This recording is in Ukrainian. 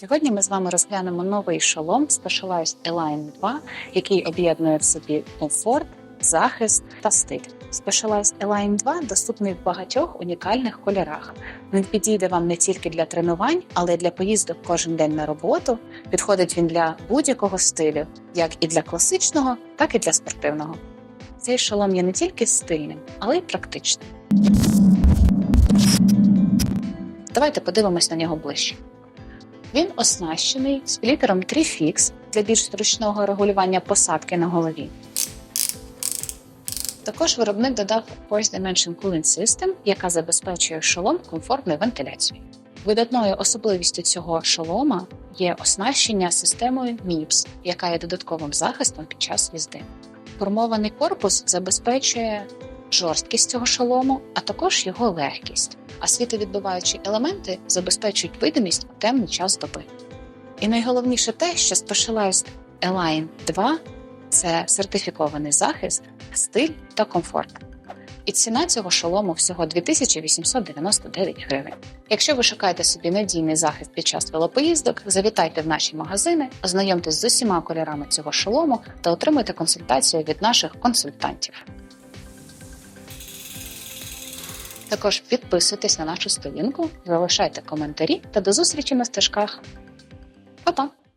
Сьогодні ми з вами розглянемо новий шолом Specialized Align 2, який об'єднує в собі комфорт, захист та стиль. Specialized Align 2 доступний в багатьох унікальних кольорах. Він підійде вам не тільки для тренувань, але й для поїздок кожен день на роботу. Підходить він для будь-якого стилю, як і для класичного, так і для спортивного. Цей шолом є не тільки стильним, але й практичним. Давайте подивимось на нього ближче. Він оснащений сплітером 3Fix для більш зручного регулювання посадки на голові. Також виробник додав Force Dimension Cooling System, яка забезпечує шолом комфортною вентиляцією. Видатною особливістю цього шолома є оснащення системою MIPS, яка є додатковим захистом під час їзди. Формований корпус забезпечує жорсткість цього шолому, а також його легкість. А світовідбиваючі елементи забезпечують видимість у темний час доби. І найголовніше те, що Specialized Align 2 це сертифікований захист, стиль та комфорт. І ціна цього шолому всього 2899 гривень. Якщо ви шукаєте собі надійний захист під час велопоїздок, завітайте в наші магазини, ознайомтесь з усіма кольорами цього шолому та отримайте консультацію від наших консультантів. Також підписуйтесь на нашу сторінку, залишайте коментарі та до зустрічі на стежках. Па-па!